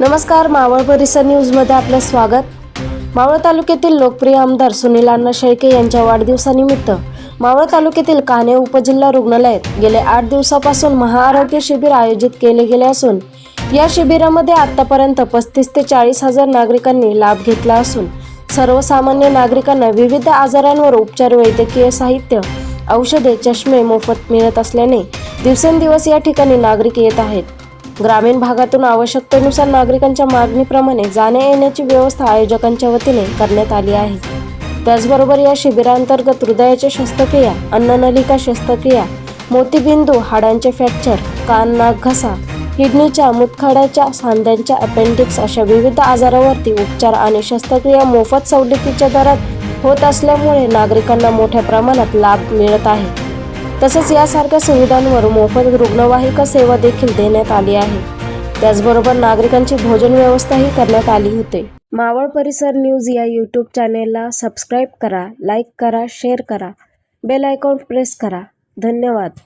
नमस्कार मावळ परिसर न्यूजमध्ये आपलं स्वागत. मावळ तालुक्यातील लोकप्रिय आमदार सुनील अण्णा शेळके यांच्या वाढदिवसानिमित्त मावळ तालुक्यातील कान्हे उपजिल्हा रुग्णालयात गेले आठ दिवसापासून महाआरोग्य शिबिर आयोजित केले गेले असून या शिबिरामध्ये आतापर्यंत पस्तीस ते चाळीस हजार नागरिकांनी लाभ घेतला असून सर्वसामान्य नागरिकांना विविध आजारांवर उपचार वैद्यकीय साहित्य औषधे चष्मे मोफत मिळत असल्याने दिवसेंदिवस या ठिकाणी नागरिक येत आहेत. ग्रामीण भागातून आवश्यकतेनुसार नागरिकांच्या मागणीप्रमाणे जाण्या येण्याची व्यवस्था आयोजकांच्या वतीने करण्यात आली आहे. त्याचबरोबर या शिबिरांतर्गत हृदयाच्या शस्त्रक्रिया अन्ननलिका शस्त्रक्रिया मोतीबिंदू हाडांचे फ्रॅक्चर कान नाक घसा किडनीच्या मुतखड्याच्या सांध्यांच्या अपेंडिक्स अशा विविध आजारावरती उपचार आणि शस्त्रक्रिया मोफत सवलतीच्या दरात होत असल्यामुळे नागरिकांना मोठ्या प्रमाणात लाभ मिळत आहे. तसेच यासारख्या सुविधांवर मोफत रुग्णवाहिका सेवा देखील देण्यात आली आहे. त्याचबरोबर नागरिकांची भोजन व्यवस्थाही करण्यात आली होती. मावळ परिसर न्यूज या यूट्यूब चॅनेलला सबस्क्राईब करा लाईक करा शेअर करा. बेल आयकॉन प्रेस करा. धन्यवाद.